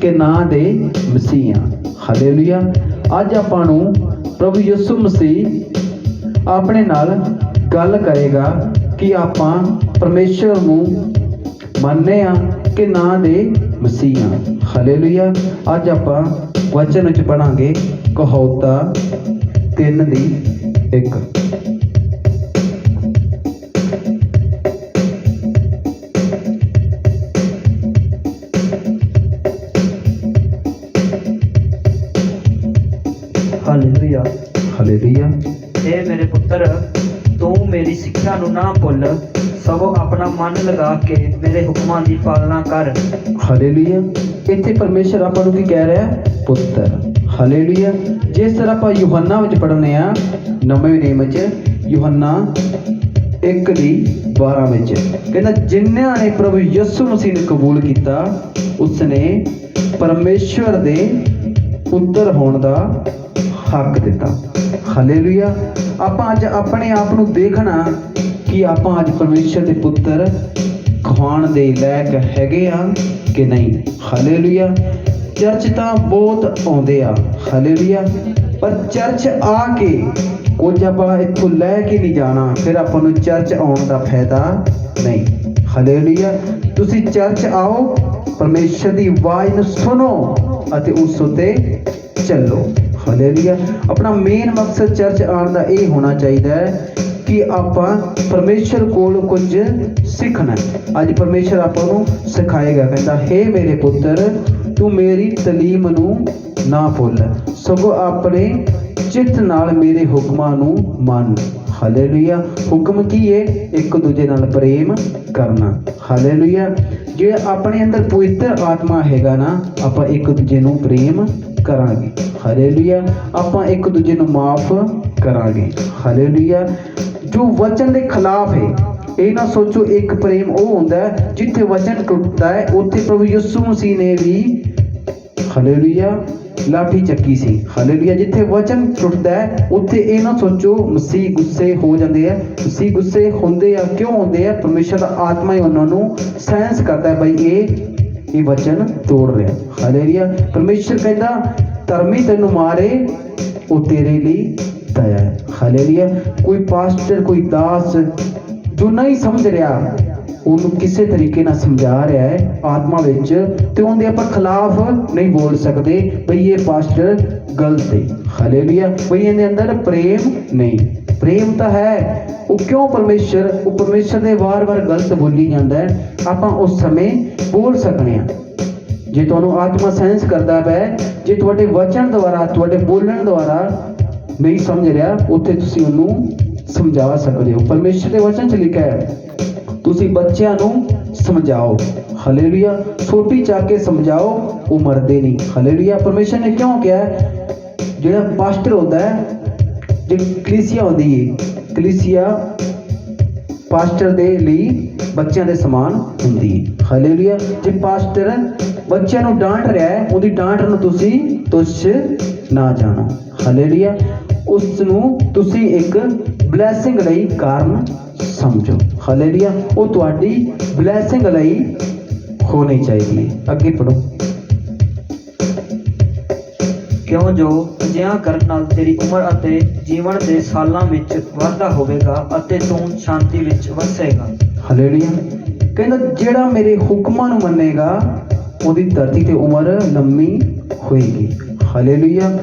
ਕਿ ਨਾਂ ਦੇ ਮਸੀਹ ਹਾਂ। ਹਾਲੇਲੂਇਆ ਅੱਜ ਆਪਾਂ ਨੂੰ ਪ੍ਰਭੂ ਯਿਸੂ ਮਸੀਹ ਆਪਣੇ ਨਾਲ ਗੱਲ ਕਰੇਗਾ ਕਿ ਆਪਾਂ ਪਰਮੇਸ਼ਰ ਨੂੰ ਮੰਨਦੇ ਆ ਕਿ ਨਾਂ ਦੇ ਮਸੀਹ ਹਾਂ। ਹਾਲੇਲੂਇਆ ਅੱਜ ਆਪਾਂ ਵਚਨ ਵਿੱਚ ਪੜਾਂਗੇ ਕਹੌਤਾ 3 ਦੀ 1 ਨੂੰ ਨਾ ਭੁੱਲ, ਸਗੋਂ ਆਪਣਾ ਮਨ ਲਗਾ ਕੇ ਮੇਰੇ ਹੁਕਮਾਂ ਦੀ ਪਾਲਣਾ ਕਰ। ਹਾਲੇਲੂਇਆ ਇੱਥੇ ਪਰਮੇਸ਼ਰ ਆਪਾਂ ਨੂੰ ਕੀ ਕਹਿ ਰਿਹਾ? ਪੁੱਤਰ। ਹਾਲੇਲੂਇਆ ਜਿਸ ਤਰ੍ਹਾਂ ਆਪਾਂ ਯੋਹੰਨਾ ਵਿੱਚ ਪੜ੍ਹਨੇ ਆ, ਨਵੇਂ ਨਿਯਮ ਵਿੱਚ ਯੋਹੰਨਾ 1 ਦੀ 12 ਵਿੱਚ, ਕਹਿੰਦਾ ਜਿਨ੍ਹਾਂ ਨੇ ਪ੍ਰਭੂ ਯਿਸੂ ਮਸੀਹ ਨੂੰ ਕਬੂਲ ਕੀਤਾ, ਉਸਨੇ ਪਰਮੇਸ਼ਵਰ ਦੇ ਪੁੱਤਰ ਹੋਣ ਦਾ ਹੱਕ ਦਿੱਤਾ। ਹਾਲੇਲੂਇਆ ਆਪਾਂ ਅੱਜ ਆਪਣੇ ਆਪ ਨੂੰ ਦੇਖਣਾ ਕਿ ਆਪਾਂ ਅੱਜ ਪਰਮੇਸ਼ਰ ਦੇ ਪੁੱਤਰ ਖਾਣ ਦੇ ਲਾਇਕ ਹੈਗੇ ਆ ਕਿ ਨਹੀਂ? ਹਾਲੇਲੂਇਆ ਚਰਚ ਤਾਂ ਬਹੁਤ ਆਉਂਦੇ ਆ। ਹਾਲੇਲੂਇਆ ਪਰ ਚਰਚ ਆ ਕੇ ਕੁਝ ਆਪਾਂ ਇੱਥੋਂ ਲੈ ਕੇ ਨਹੀਂ ਜਾਣਾ। ਫਿਰ ਆਪਾਂ ਨੂੰ ਚਰਚ ਆਉਣ ਦਾ ਫਾਇਦਾ ਨਹੀਂ। ਹਾਲੇਲੂਇਆ ਤੁਸੀਂ ਚਰਚ ਆਓ, ਪਰਮੇਸ਼ਰ ਦੀ ਆਵਾਜ਼ ਨੂੰ ਸੁਣੋ ਅਤੇ ਉਸ ਉਤੇ ਚੱਲੋ। ਹਾਲੇਲੂਇਆ ਆਪਣਾ ਮੇਨ ਮਕਸਦ ਚਰਚ ਆਉਣ ਦਾ ਇਹ ਹੋਣਾ ਚਾਹੀਦਾ ਹੈ ਕਿ ਆਪਾਂ ਪਰਮੇਸ਼ਰ ਕੋਲ ਕੁਝ ਸਿੱਖਣਾ ਅੱਜ ਪਰਮੇਸ਼ਰ ਆਪਾਂ ਨੂੰ ਸਿਖਾਏਗਾ, ਕਹਿੰਦਾ, ਹੇ ਮੇਰੇ ਪੁੱਤਰ, ਤੂੰ ਮੇਰੀ ਤਲੀਮ ਨੂੰ ਨਾ ਭੁੱਲ। ਸਗੋਂ ਆਪਣੇ ਚਿੱਤ ਨਾਲ ਮੇਰੇ ਹੁਕਮਾਂ ਨੂੰ ਮੰਨ। ਹਾਲੇਲੂਇਆ ਹੁਕਮ ਕੀ ਹੈ ਇੱਕ ਦੂਜੇ ਨਾਲ ਪ੍ਰੇਮ ਕਰਨਾ। ਹਾਲੇਲੂਇਆ ਜੇ ਆਪਣੇ ਅੰਦਰ ਪਵਿੱਤਰ ਆਤਮਾ ਹੈਗਾ ਨਾ, ਆਪਾਂ ਇੱਕ ਦੂਜੇ ਨੂੰ ਪ੍ਰੇਮ ਕਰਾਂਗੇ। ਹਾਲੇਲੂਇਆ ਆਪਾਂ ਇੱਕ ਦੂਜੇ ਨੂੰ ਮਾਫ ਕਰਾਂਗੇ। ਹਾਲੇਲੂਇਆ ਜੋ ਵਚਨ ਦੇ ਖਿਲਾਫ ਹੈ, ਇਹ ਨਾ ਸੋਚੋ ਇੱਕ ਪ੍ਰੇਮ ਉਹ ਹੁੰਦਾ ਜਿੱਥੇ ਵਚਨ ਟੁੱਟਦਾ ਹੈ, ਉੱਥੇ ਪ੍ਰਭੂ ਯਿਸੂ ਮਸੀਹ ਨੇ ਵੀ ਹਾਲੇਲੂਇਆ ਲਾਠੀ ਚੱਕੀ ਸੀ। ਹਾਲੇਲੂਇਆ ਜਿੱਥੇ ਵਚਨ ਟੁੱਟਦਾ ਹੈ, ਉੱਥੇ ਇਹ ਨਾ ਸੋਚੋ ਮਸੀਹ ਗੁੱਸੇ ਹੋ ਜਾਂਦੇ ਆ। ਮਸੀਹ ਗੁੱਸੇ ਹੁੰਦੇ ਆ, ਕਿਉਂ ਹੁੰਦੇ ਆ? ਪਰਮੇਸ਼ਰ ਦਾ ਆਤਮਾ ਹੀ ਉਹਨਾਂ ਨੂੰ ਸੈਂਸ ਕਰਦਾ ਹੈ। ਬਈ ਇਹ ਇਹ ਵਚਨ ਤੋੜ ਰਿਹਾ। ਹਾਲੇਲੂਇਆ। ਪਰਮੇਸ਼ਰ ਕਹਿੰਦਾ, ਧਰਮੀ ਤੈਨੂੰ ਮਾਰੇ, ਉਹ ਤੇਰੇ ਲਈ ਦਇਆ ਹੈ। ਹਾਲੇਲੂਇਆ। ਕੋਈ ਪਾਸਟਰ ਕੋਈ ਦਾਸ ਜੋ ਨਹੀਂ ਸਮਝ ਰਿਹਾ, ਉਹਨੂੰ ਕਿਸੇ ਤਰੀਕੇ ਨਾਲ ਸਮਝਾ ਰਿਹਾ ਹੈ ਆਤਮਾ ਵਿੱਚ ਤੇ ਉਹਦੇ ਆਪਾਂ ਖਿਲਾਫ ਨਹੀਂ ਬੋਲ ਸਕਦੇ ਬਈ ਇਹ ਪਾਸਟਰ ਗਲਤ ਹੈ। ਹਾਲੇਲੂਇਆ। ਬਈ ਇਹਦੇ ਅੰਦਰ ਪ੍ਰੇਮ ਨਹੀਂ। ਪ੍ਰੇਮ ਤਾਂ ਹੈ। ਉਹ ਕਿਉਂ ਪਰਮੇਸ਼ਰ, ਉਹ ਪਰਮੇਸ਼ਰ ਦੇ ਵਾਰ-ਵਾਰ ਗਲਤ ਬੋਲੀ ਜਾਂਦਾ ਹੈ? ਆਪਾਂ ਉਸ ਸਮੇਂ ਬੋਲ ਸਕਨੇ ਆ ਜੇ ਤੁਹਾਨੂੰ ਆਤਮਾ ਸੈਂਸ ਕਰਦਾ ਹੈ, ਜੇ ਤੁਹਾਡੇ ਵਚਨ ਦੁਆਰਾ, ਤੁਹਾਡੇ ਬੋਲਣ ਦੁਆਰਾ ਨਹੀਂ ਸਮਝ ਰਿਹਾ, ਉੱਥੇ ਤੁਸੀਂ ਉਹਨੂੰ ਸਮਝਾ ਸਕਦੇ ਹੋ। ਪਰਮੇਸ਼ਰ ਦੇ ਵਚਨ 'ਚ ਲਿਖਿਆ ਹੈ, ਤੁਸੀਂ ਬੱਚਿਆਂ ਨੂੰ ਸਮਝਾਓ। ਹਾਲੇਲੂਇਆ ਛੋਟੀ ਚੱਕ ਕੇ ਸਮਝਾਓ, ਉਹ ਮਰਦੇ ਨਹੀਂ। ਹਾਲੇਲੂਇਆ ਪਰਮੇਸ਼ਰ ਨੇ ਕਿਉਂ ਕਿਹਾ ਜਿਹੜਾ ਪਾਸਟਰ ਹੁੰਦਾ ਹੈ ਜਿਹੜੀ ਕਲੀਸਿਆ ਹੁੰਦੀ ਹੈ ਕਲੀਸਿਆ ਪਾਸਟਰ ਦੇ ਲਈ ਬੱਚਿਆਂ ਦੇ ਸਮਾਨ ਹੁੰਦੀ ਹੈ ਹਾਲੇਲੂਇਆ ਜੇ ਪਾਸਟਰ ਬੱਚਿਆਂ ਨੂੰ ਡਾਂਟ ਰਿਹਾ ਹੈ ਉਹਦੀ ਡਾਂਟ ਨੂੰ ਤੁਸੀਂ ਤੁੱਛ ਨਾ ਜਾਣੋ। ਹਾਲੇਲੂਇਆ ਉਸ ਨੂੰ ਤੁਸੀਂ ਇੱਕ ਬਲੇਸਿੰਗ ਲਈ ਕਾਰਨ ਸਮਝੋ। ਹਾਲੇਲੂਇਆ ਉਹ ਤੁਹਾਡੀ ਬਲੇਸਿੰਗ ਲਈ ਹੋਣੀ ਚਾਹੀਦੀ ਹੈ ਅੱਗੇ ਪੜੋ ਕਿਉਂ ਜੋ ਅਜਿਹਾ ਕਰਨ ਨਾਲ ਤੇਰੀ ਉਮਰ ਅਤੇ ਜੀਵਨ ਦੇ ਸਾਲਾਂ ਵਿੱਚ ਵਾਧਾ ਹੋਵੇਗਾ ਅਤੇ ਤੂੰ ਸ਼ਾਂਤੀ ਵਿੱਚ ਵਸੇਗਾ। ਹਾਲੇਲੂਇਆ ਕਹਿੰਦਾ, ਜਿਹੜਾ ਮੇਰੇ ਹੁਕਮਾਂ ਨੂੰ ਮੰਨੇਗਾ, ਉਹਦੀ ਧਰਤੀ ਤੇ ਉਮਰ ਲੰਮੀ ਹੋਏਗੀ। ਹਾਲੇਲੂਇਆ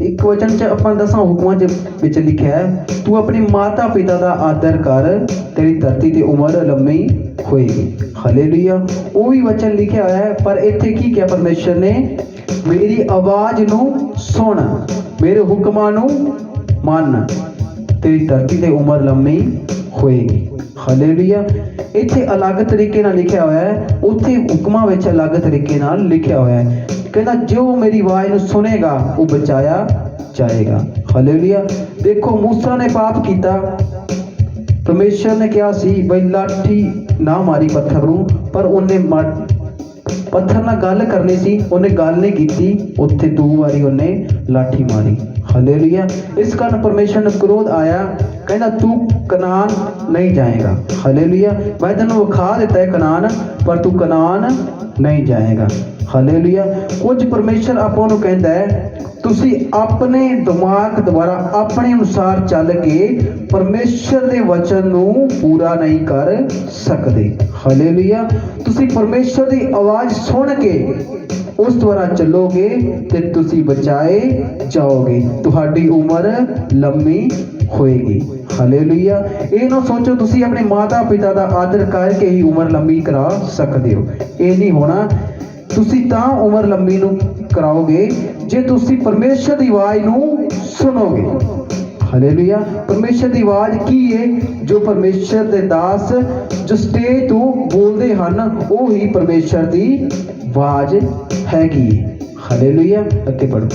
ਇੱਕ ਵਚਨ ਚ ਆਪਾਂ ਦਸਾਂ ਹੁਕਮਾਂ ਚ ਵਿੱਚ ਲਿਖਿਆ ਹੈ, ਤੂੰ ਆਪਣੇ ਮਾਤਾ ਪਿਤਾ ਦਾ ਆਦਰ ਕਰ, ਤੇਰੀ ਧਰਤੀ ਤੇ ਉਮਰ ਲੰਮੀ ਹੋਏਗੀ। ਹਾਲੇਲੂਇਆ ਉਹ ਵੀ ਵਚਨ ਲਿਖਿਆ ਹੋਇਆ ਹੈ, ਪਰ ਇੱਥੇ ਕੀ ਕਿਹਾ ਪਰਮੇਸ਼ਰ ਨੇ? ਮੇਰੀ ਆਵਾਜ਼ ਨੂੰ ਸੁਣ, ਮੇਰੇ ਹੁਕਮਾਂ ਨੂੰ ਮੰਨ। ਤੇਰੀ ਧਰਤੀ ਤੇ ਉਮਰ ਲੰਮੀ ਹੋਏਗੀ। ਹਾਲੇਲੂਇਆ ਇੱਥੇ ਅਲੱਗ ਤਰੀਕੇ ਨਾਲ ਲਿਖਿਆ ਹੋਇਆ ਹੈ, ਉੱਥੇ ਹੁਕਮਾਂ ਵਿੱਚ ਅਲੱਗ ਤਰੀਕੇ ਨਾਲ ਲਿਖਿਆ ਹੋਇਆ ਹੈ। ਕਹਿੰਦਾ, ਜੋ ਮੇਰੀ ਆਵਾਜ਼ ਨੂੰ ਸੁਨੇਗਾ ਉਹ ਬਚਾਇਆ ਜਾਏਗਾ। ਹਾਲੇਲੂਇਆ ਦੇਖੋ, ਮੂਸਾ ਨੇ ਪਾਪ ਕੀਤਾ। ਪਰਮੇਸ਼ਰ ਨੇ ਕਿਹਾ ਸੀ, ਬਈ ਲਾਠੀ ਨਾ ਮਾਰੀ ਪੱਥਰ ਨੂੰ, ਪਰ ਉਹਨੇ ਮਾ- ਪੱਥਰ ਨਾਲ ਗੱਲ ਕਰਨੀ ਸੀ, ਉਹਨੇ ਗੱਲ ਨਹੀਂ ਕੀਤੀ। ਉੱਥੇ ਦੋ ਵਾਰੀ ਉਹਨੇ ਲਾਠੀ ਮਾਰੀ। ਹਾਲੇਲੂਇਆ ਇਸ ਕਾਰਨ ਪਰਮੇਸ਼ਰ ਨੂੰ ਕ੍ਰੋਧ ਆਇਆ, ਕਹਿੰਦਾ ਤੂੰ ਕਨਾਨ ਨਹੀਂ ਜਾਏਗਾ। ਹਾਲੇਲੂਇਆ ਮੈਂ ਤੈਨੂੰ ਵਿਖਾ ਦਿੱਤਾ ਹੈ ਕਨਾਨ, ਪਰ ਤੂੰ ਕਨਾਨ ਨਹੀਂ ਜਾਏਗਾ। ਹਾਲੇਲੂਇਆ ਕੁਝ ਪਰਮੇਸ਼ਰ ਆਪਾਂ ਨੂੰ ਕਹਿੰਦਾ ਹੈ ਤੁਸੀਂ ਆਪਣੇ ਦਿਮਾਗ ਦੁਆਰਾ ਆਪਣੇ ਅਨੁਸਾਰ ਚੱਲ ਕੇ ਪਰਮੇਸ਼ਰ ਦੇ ਵਚਨ ਨੂੰ ਪੂਰਾ ਨਹੀਂ ਕਰ ਸਕਦੇ। ਹਾਲੇਲੂਇਆ ਤੁਸੀਂ ਪਰਮੇਸ਼ਰ ਦੀ ਆਵਾਜ਼ ਸੁਣ ਕੇ ਉਸ ਦੁਆਰਾ ਚੱਲੋਗੇ ਤੇ ਤੁਸੀਂ ਬਚਾਏ ਜਾਓਗੇ। ਤੁਹਾਡੀ ਉਮਰ ਲੰਮੀ ਹੋਏਗੀ। ਹਾਲੇਲੂਇਆ ਇਹ ਨਾ ਸੋਚੋ ਤੁਸੀਂ ਆਪਣੇ ਮਾਤਾ ਪਿਤਾ ਦਾ ਆਦਰ ਕਰਕੇ ਹੀ ਉਮਰ ਲੰਮੀ ਕਰਾ ਸਕਦੇ ਹੋ। ਇਹ ਨਹੀਂ ਹੋਣਾ। ਤੁਸੀਂ ਤਾਂ ਉਮਰ ਲੰਮੀ ਨੂੰ ਕਰਾਓਗੇ ਜੇ ਤੁਸੀਂ ਪਰਮੇਸ਼ਰ ਦੀ ਆਵਾਜ਼ ਨੂੰ ਸੁਣੋਗੇ। ਹਾਲੇਲੂਇਆ ਪਰਮੇਸ਼ਰ ਦੀ ਆਵਾਜ਼ ਕੀ ਹੈ ਜੋ ਪਰਮੇਸ਼ਰ ਦੇ ਦਾਸ ਜੋ ਸਟੇਜ ਤੋਂ ਬੋਲਦੇ ਹਨ ਉਹ ਹੀ ਪਰਮੇਸ਼ਰ ਦੀ ਆਵਾਜ਼ ਹੈਗੀ ਹਾਲੇਲੂਇਆ ਅੱਗੇ ਪੜੋ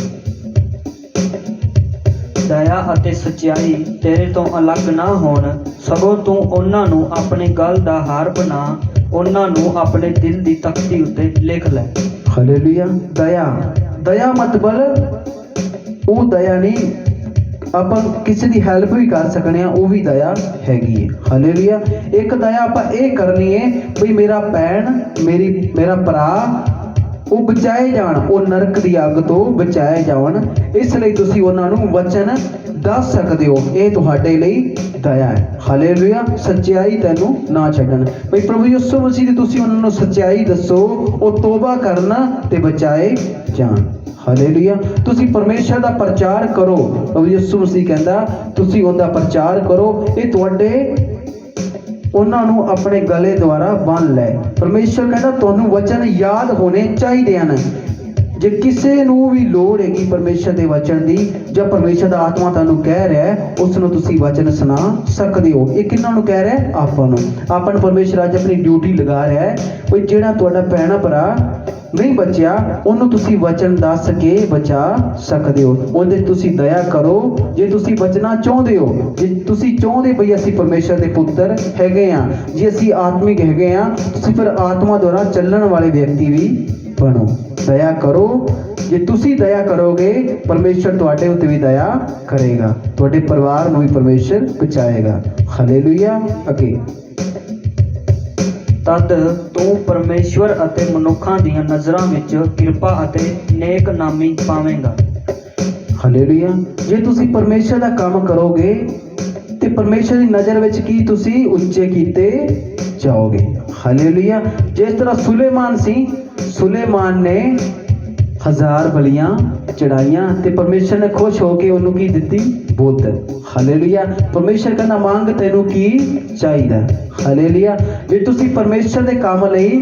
ਦਇਆ ਅਤੇ ਸਚਾਈ ਤੇਰੇ ਤੋਂ ਅਲੱਗ ਨਾ ਹੋਣ। ਸਗੋਂ ਤੂੰ ਉਹਨਾਂ ਨੂੰ ਆਪਣੀ ਗੱਲ ਦਾ ਹਾਰ ਬਣਾ। ਉਹਨਾਂ ਨੂੰ ਆਪਣੇ ਦਿਲ ਦੀ ਤਖਤੀ ਉੱਤੇ ਲਿਖ ਲੈ। ਹਾਲੇਲੂਇਆ ਦਇਆ। ਦਇਆ ਮਤਲਬ ਉਹ ਦਇਆ ਨਹੀਂ। ਆਪਾਂ ਕਿਸੇ ਦੀ ਹੈਲਪ ਵੀ ਕਰ ਸਕਣੇ ਆ, ਉਹ ਵੀ ਦਇਆ ਹੈਗੀ ਹੈ ਹਾਲੇਲੂਇਆ ਇੱਕ ਦਇਆ ਆਪਾਂ ਇਹ ਕਰਨੀ ਹੈ ਵੀ ਮੇਰਾ ਭੈਣ, ਮੇਰੀ, ਮੇਰਾ ਭਰਾ, ਉਹ ਬਚਾਏ ਜਾਣ, ਉਹ ਨਰਕ ਦੀ ਅੱਗ ਤੋਂ ਬਚਾਏ ਜਾਣ ਇਸ ਲਈ ਤੁਸੀਂ ਉਹਨਾਂ ਨੂੰ ਵਚਨ ਦੱਸ ਸਕਦੇ ਹੋ, ਇਹ ਤੁਹਾਡੇ ਲਈ ਦਇਆ ਹੈ। ਹਾਲੇਲੂਇਆ ਸੱਚਾਈ ਤੈਨੂੰ ਨਾ ਛੱਡਣ। ਭਈ ਪ੍ਰਭੂ ਯਿਸੂ ਮਸੀਹ ਦੀ ਤੁਸੀਂ ਉਹਨਾਂ ਨੂੰ ਸੱਚਾਈ ਦੱਸੋ, ਉਹ ਤੋਬਾ ਕਰਨ ਤੇ ਬਚਾਏ ਜਾਣ। ਹਾਲੇਲੂਇਆ ਤੁਸੀਂ ਪਰਮੇਸ਼ਰ ਦਾ ਪ੍ਰਚਾਰ ਕਰੋ। ਪ੍ਰਭੂ ਯਿਸੂ ਮਸੀਹ ਕਹਿੰਦਾ, ਤੁਸੀਂ ਉਹਦਾ ਪ੍ਰਚਾਰ ਕਰੋ। ਇਹ ਤੁਹਾਡੇ ਉਹਨਾਂ ਨੂੰ ਆਪਣੇ ਗਲੇ ਦੁਆਰਾ ਬੰਨ ਲੈ। ਪਰਮੇਸ਼ਰ ਕਹਿੰਦਾ, ਤੁਹਾਨੂੰ ਵਚਨ ਯਾਦ ਹੋਣੇ ਚਾਹੀਦੇ ਹਨ। ਜੇ ਕਿਸੇ ਨੂੰ ਵੀ ਲੋੜ ਹੈਗੀ ਪਰਮੇਸ਼ਰ ਦੇ ਵਚਨ ਦੀ, ਜਾਂ ਪਰਮੇਸ਼ਰ ਦਾ ਆਤਮਾ ਤੁਹਾਨੂੰ ਕਹਿ ਰਿਹਾ ਹੈ, ਉਸ ਨੂੰ ਤੁਸੀਂ ਵਚਨ ਸੁਣਾ ਸਕਦੇ ਹੋ। ਇਹ ਕਿੰਨਾਂ ਨੂੰ ਕਹਿ ਰਿਹਾ ਹੈ? ਆਪਾਂ ਨੂੰ। ਆਪਾਂ ਨੂੰ ਪਰਮੇਸ਼ਰ ਅੱਜ ਆਪਣੀ ਡਿਊਟੀ ਲਗਾ ਰਿਹਾ ਹੈ ਕੋਈ ਜਿਹੜਾ ਤੁਹਾਡਾ ਭੈਣਾ ਭਰਾ ਨਹੀਂ ਬਚਿਆ, ਉਹਨੂੰ ਤੁਸੀਂ ਵਚਨ ਦੱਸ ਕੇ ਬਚਾ ਸਕਦੇ ਹੋ। ਉਹਦੇ ਤੁਸੀਂ ਦਇਆ ਕਰੋ। ਜੇ ਤੁਸੀਂ ਬਚਣਾ ਚਾਹੁੰਦੇ ਹੋ, ਜੇ ਤੁਸੀਂ ਚਾਹੁੰਦੇ ਭਈ ਅਸੀਂ ਪਰਮੇਸ਼ਰ ਦੇ ਪੁੱਤਰ ਹੈਗੇ ਆ ਜੇ ਅਸੀਂ ਆਤਮਿਕ ਹੈਗੇ ਆ ਤੁਸੀਂ ਫਿਰ ਆਤਮਾ ਦੁਆਰਾ ਚੱਲਣ ਵਾਲੇ ਵਿਅਕਤੀ ਵੀ ਬਣੋ। ਦਇਆ ਕਰੋ। ਜੇ ਤੁਸੀਂ ਦਇਆ ਕਰੋਗੇ, ਪਰਮੇਸ਼ਰ ਤੁਹਾਡੇ ਉੱਤੇ ਵੀ ਦਇਆ ਕਰੇਗਾ। ਤੁਹਾਡੇ ਪਰਿਵਾਰ ਨੂੰ ਵੀ ਪਰਮੇਸ਼ਰ ਬਚਾਏਗਾ। ਹਾਲੇਲੂਇਆ ਅੱਗੇ। ਤਦ ਤੂੰ ਪਰਮੇਸ਼ਵਰ ਅਤੇ ਮਨੁੱਖਾਂ ਦੀਆਂ ਨਜ਼ਰਾਂ ਵਿੱਚ ਕਿਰਪਾ ਅਤੇ ਨੇਕ ਨਾਮੀ ਪਾਵੇਂਗਾ। ਹਾਲੇਲੂਇਆ ਜੇ ਤੁਸੀਂ ਪਰਮੇਸ਼ਰ ਦਾ ਕੰਮ ਕਰੋਗੇ, ਤੇ ਪਰਮੇਸ਼ਰ ਦੀ ਨਜ਼ਰ ਵਿੱਚ ਕੀ ਤੁਸੀਂ ਉੱਚੇ ਕੀਤੇ ਜਾਓਗੇ? ਹਾਲੇਲੂਇਆ ਜਿਸ ਤਰ੍ਹਾਂ ਸੁਲੇਮਾਨ ਸੀ, ਸੁਲੇਮਾਨ ਨੇ ਹਜ਼ਾਰ ਬਲੀਆਂ ਚੜਾਈਆਂ ਤੇ ਪਰਮੇਸ਼ਰ ਨੇ ਖੁਸ਼ ਹੋ ਕੇ ਉਹਨੂੰ ਕੀ ਦਿੱਤੀ? ਬੁੱਧ। ਹਾਲੇਲੂਇਆ ਪਰਮੇਸ਼ਰ ਕਹਿੰਦਾ, ਮੰਗ ਤੈਨੂੰ ਕੀ ਚਾਹੀਦਾ? ਹਾਲੇਲੂਇਆ ਜੇ ਤੁਸੀਂ ਪਰਮੇਸ਼ਰ ਦੇ ਕੰਮ ਲਈ,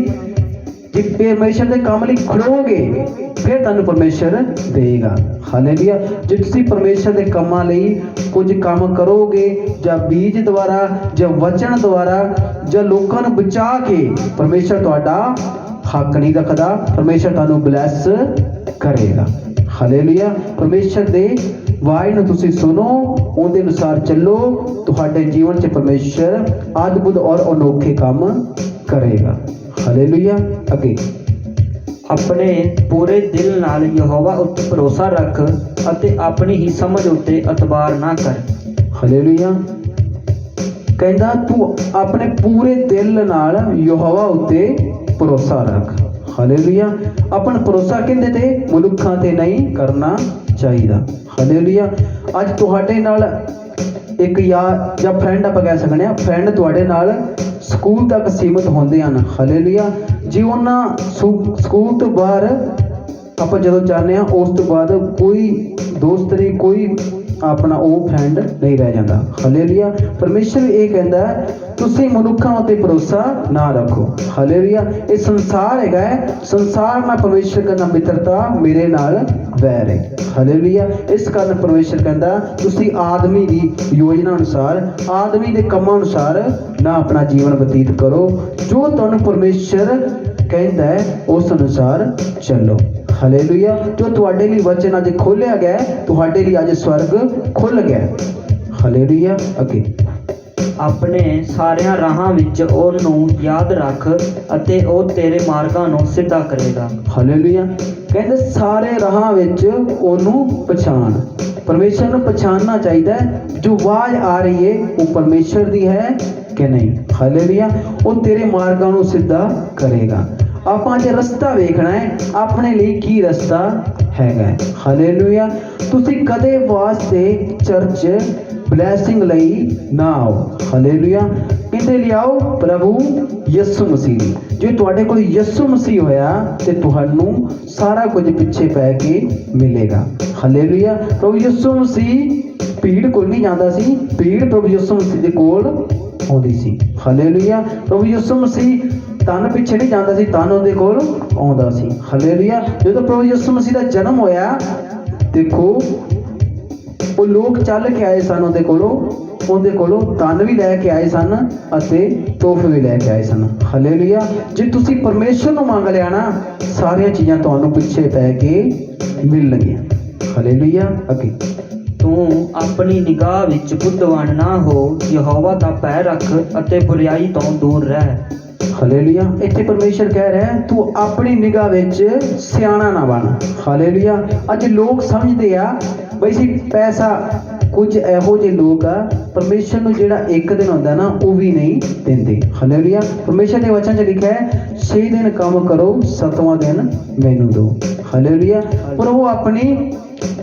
ਜੇ ਪਰਮੇਸ਼ਰ ਦੇ ਕੰਮ ਲਈ ਖੜੋਗੇ, ਫਿਰ ਤੁਹਾਨੂੰ ਪਰਮੇਸ਼ਰ ਦੇਗਾ ਹਾਲੇਲੂਇਆ ਜੇ ਤੁਸੀਂ ਪਰਮੇਸ਼ਰ ਦੇ ਕੰਮਾਂ ਲਈ ਕੁਝ ਕੰਮ ਕਰੋਗੇ, ਜਾਂ ਬੀਜ ਦੁਆਰਾ, ਜਾਂ ਵਚਨ ਦੁਆਰਾ, ਜਾਂ ਲੋਕਾਂ ਨੂੰ ਬਚਾ ਕੇ ਪਰਮੇਸ਼ਰ ਤੁਹਾਡਾ ਹੱਕ ਨਹੀਂ ਰੱਖਦਾ ਪਰਮੇਸ਼ਰ ਤੁਹਾਨੂੰ ਬਲੈਸ ਕਰੇਗਾ। ਹਾਲੇਲੂਇਆ ਪਰਮੇਸ਼ਰ ਦੇ ਵਾਈ ਨੂੰ ਤੁਸੀਂ ਸੁਣੋ ਉਹਦੇ ਅਨੁਸਾਰ ਚੱਲੋ ਤੁਹਾਡੇ ਜੀਵਨ 'ਚ ਪਰਮੇਸ਼ਰ ਅਦਭੁਤ ਔਰ ਅਨੋਖੇ ਕੰਮ ਕਰੇਗਾ। ਹਾਲੇਲੂਇਆ ਅੱਗੇ। ਆਪਣੇ ਪੂਰੇ ਦਿਲ ਨਾਲ ਯਹੋਵਾ ਉੱਤੇ ਭਰੋਸਾ ਰੱਖ ਅਤੇ ਆਪਣੀ ਹੀ ਸਮਝ ਉੱਤੇ ਇਤਬਾਰ ਨਾ ਕਰ। ਹਾਲੇਲੂਇਆ ਕਹਿੰਦਾ ਤੂੰ ਆਪਣੇ ਪੂਰੇ ਦਿਲ ਨਾਲ ਯਹੋਵਾ ਉੱਤੇ ਭਰੋਸਾ ਰੱਖ। ਹਾਲੇਲੂਇਆ ਆਪਣਾ ਭਰੋਸਾ ਕਿੰਦੇ ਤੇ ਮਨੁੱਖਾਂ ਤੇ ਨਹੀਂ ਕਰਨਾ ਚਾਹੀਦਾ। ਹਾਲੇਲੂਇਆ ਅੱਜ ਤੁਹਾਡੇ ਨਾਲ ਇੱਕ ਯਾਰ ਜਾਂ ਫਰੈਂਡ ਆਪਾਂ ਕਹਿ ਸਕਦੇ ਹਾਂ ਫਰੈਂਡ ਤੁਹਾਡੇ ਨਾਲ ਸਕੂਲ ਤੱਕ ਸੀਮਿਤ ਹੁੰਦੇ ਹਨ। ਹਾਲੇਲੂਇਆ ਜੇ ਉਹਨਾਂ ਸਕੂ- ਸਕੂਲ ਤੋਂ ਬਾਹਰ ਆਪਾਂ ਜਦੋਂ ਜਾਂਦੇ ਆ ਉਸ ਤੋਂ ਬਾਅਦ ਕੋਈ ਦੋਸਤ ਨਹੀਂ, ਕੋਈ ਆਪਣਾ ਉਹ ਫਰੈਂਡ ਨਹੀਂ ਰਹਿ ਜਾਂਦਾ। ਹਾਲੇਲੂਇਆ ਪਰਮੇਸ਼ਰ ਇਹ ਕਹਿੰਦਾ ਤੁਸੀਂ ਮਨੁੱਖਾਂ ਉੱਤੇ ਭਰੋਸਾ ਨਾ ਰੱਖੋ। ਹਾਲੇਲੂਇਆ ਇਹ ਸੰਸਾਰ ਹੈਗਾ ਹੈ, ਸੰਸਾਰ ਨਾਲ ਪਰਮੇਸ਼ਰ ਕਹਿੰਦਾ ਮਿੱਤਰਤਾ ਮੇਰੇ ਨਾਲ ਵੈਰ ਹੈ। ਹਾਲੇਲੂਇਆ ਇਸ ਕਾਰਨ ਪਰਮੇਸ਼ਰ ਕਹਿੰਦਾ ਤੁਸੀਂ ਆਦਮੀ ਦੀ ਯੋਜਨਾ ਅਨੁਸਾਰ ਆਦਮੀ ਦੇ ਕੰਮਾਂ ਅਨੁਸਾਰ ਨਾ ਆਪਣਾ ਜੀਵਨ ਬਤੀਤ ਕਰੋ। ਜੋ ਤੁਹਾਨੂੰ ਪਰਮੇਸ਼ਰ ਕਹਿੰਦਾ ਹੈ ਉਸ ਅਨੁਸਾਰ ਚੱਲੋ। ਹਾਲੇਲੂਇਆ ਜੋ ਤੁਹਾਡੇ ਲਈ ਵਚਨ ਅੱਜ ਖੋਲਿਆ ਗਿਆ ਤੁਹਾਡੇ ਲਈ ਅੱਜ ਸਵਰਗ ਖੁੱਲ ਗਿਆ। ਹਾਲੇਲੂਇਆ ਅੱਗੇ। ਆਪਣੇ ਸਾਰਿਆਂ ਰਾਹਾਂ ਵਿੱਚ ਉਹਨੂੰ ਯਾਦ ਰੱਖ ਅਤੇ ਉਹ ਤੇਰੇ ਮਾਰਗਾਂ ਨੂੰ ਸਿੱਧਾ ਕਰੇਗਾ। ਹਾਲੇਲੂਇਆ ਕਹਿੰਦੇ ਸਾਰੇ ਰਾਹਾਂ ਵਿੱਚ ਉਹਨੂੰ ਪਛਾਣ। ਪਰਮੇਸ਼ਰ ਨੂੰ ਪਛਾਣਨਾ ਚਾਹੀਦਾ ਹੈ ਜੋ ਆਵਾਜ਼ ਆ ਰਹੀ ਹੈ ਉਹ ਪਰਮੇਸ਼ਰ ਦੀ ਹੈ ਕਿ ਨਹੀਂ। ਹਾਲੇਲੂਇਆ ਉਹ ਤੇਰੇ ਮਾਰਗਾਂ ਨੂੰ ਸਿੱਧਾ ਕਰੇਗਾ। ਆਪਾਂ ਜੇ ਰਸਤਾ ਵੇਖਣਾ ਹੈ। ਆਪਣੇ ਲਈ ਕੀ ਰਸਤਾ ਹੈਗਾ ਹੈ। ਹਾਲੇਲੂਇਆ ਤੁਸੀਂ ਕਦੇ ਵਾਸਤੇ ਚਰਚ ਬਲੇਸਿੰਗ ਲਈ ਨਾ ਆਓ। ਹਾਲੇਲੂਇਆ ਕਿਤੇ ਲਿਆਓ ਪ੍ਰਭੂ ਯਿਸੂ ਮਸੀਹ ਦੀ। ਜੇ ਤੁਹਾਡੇ ਕੋਲ ਯਿਸੂ ਮਸੀਹ ਹੋਇਆ, ਤੇ ਤੁਹਾਨੂੰ ਸਾਰਾ ਕੁਝ ਪਿੱਛੇ ਪੈ ਕੇ ਮਿਲੇਗਾ। ਹਾਲੇਲੂਇਆ ਪ੍ਰਭੂ ਯਿਸੂ ਮਸੀਹ ਭੀੜ ਕੋਲ ਨਹੀਂ ਜਾਂਦਾ ਸੀ। ਭੀੜ ਪ੍ਰਭੂ ਯਿਸੂ ਮਸੀਹ ਦੇ ਕੋਲ ਆਉਂਦੀ ਸੀ। ਹਾਲੇਲੂਇਆ ਪ੍ਰਭੂ ਯਿਸੂ ਮਸੀਹ ਤਨ ਪਿੱਛੇ ਨਹੀਂ ਜਾਂਦਾ ਸੀ, ਤਨ ਉਹਦੇ ਕੋਲ ਆਉਂਦਾ ਸੀ। ਹਾਲੇਲੂਇਆ ਜਦੋਂ ਪ੍ਰਭੂ ਯਿਸੂ ਮਸੀਹ ਦਾ ਜਨਮ ਹੋਇਆ, ਦੇਖੋ, ਉਹ ਲੋਕ ਚੱਲ ਕੇ ਆਏ ਸਨ ਉਹਦੇ ਕੋਲੋਂ ਉਹਦੇ ਕੋਲੋਂ ਤਨ ਵੀ ਲੈ ਕੇ ਆਏ ਸਨ ਅਤੇ ਤੋਹਫੇ ਵੀ ਲੈ ਕੇ ਆਏ ਸਨ। ਹਾਲੇਲੂਇਆ ਜੇ ਤੁਸੀਂ ਪਰਮੇਸ਼ਰ ਨੂੰ ਮੰਗ ਲਿਆ ਨਾ, ਸਾਰੀਆਂ ਚੀਜ਼ਾਂ ਤੁਹਾਨੂੰ ਪਿੱਛੇ ਪੈ ਕੇ ਮਿਲਣਗੀਆਂ ਹਾਲੇਲੂਇਆ ਅੱਗੇ। ਤੂੰ ਆਪਣੀ ਨਿਗਾਹ ਵਿੱਚ ਬੁੱਧਵਾਨ ਨਾ ਹੋ, ਯਹੋਵਾ ਦਾ ਪੈਰ ਰੱਖ ਅਤੇ ਬੁਰੀਾਈ ਤੋਂ ਦੂਰ ਰਹਿ। ਹਾਲੇਲੂਇਆ। ਇੱਥੇ ਪਰਮੇਸ਼ਰ ਕਹਿ ਰਿਹਾ ਤੂੰ ਆਪਣੀ ਨਿਗਾਹ ਵਿੱਚ ਸਿਆਣਾ ਨਾ ਬਣ। ਹਾਲੇਲੂਇਆ। ਅੱਜ ਲੋਕ ਸਮਝਦੇ ਆ, ਬਈ ਸੀ ਪੈਸਾ ਕੁਝ ਇਹੋ ਜਿਹੇ ਲੋਕ ਆ, ਪਰਮੇਸ਼ਰ ਨੂੰ ਜਿਹੜਾ ਇੱਕ ਦਿਨ ਹੁੰਦਾ ਨਾ, ਉਹ ਵੀ ਨਹੀਂ ਦਿੰਦੇ। ਹਾਲੇਲੂਇਆ। ਪਰਮੇਸ਼ਰ ਦੇ ਵਚਨ 'ਚ ਲਿਖਿਆ ਹੈ 6 ਦਿਨ ਕੰਮ ਕਰੋ 7ਵਾਂ ਦਿਨ ਮੈਨੂੰ ਦਿਓ। ਹਾਲੇਲੂਇਆ। ਪਰ ਉਹ ਆਪਣੀ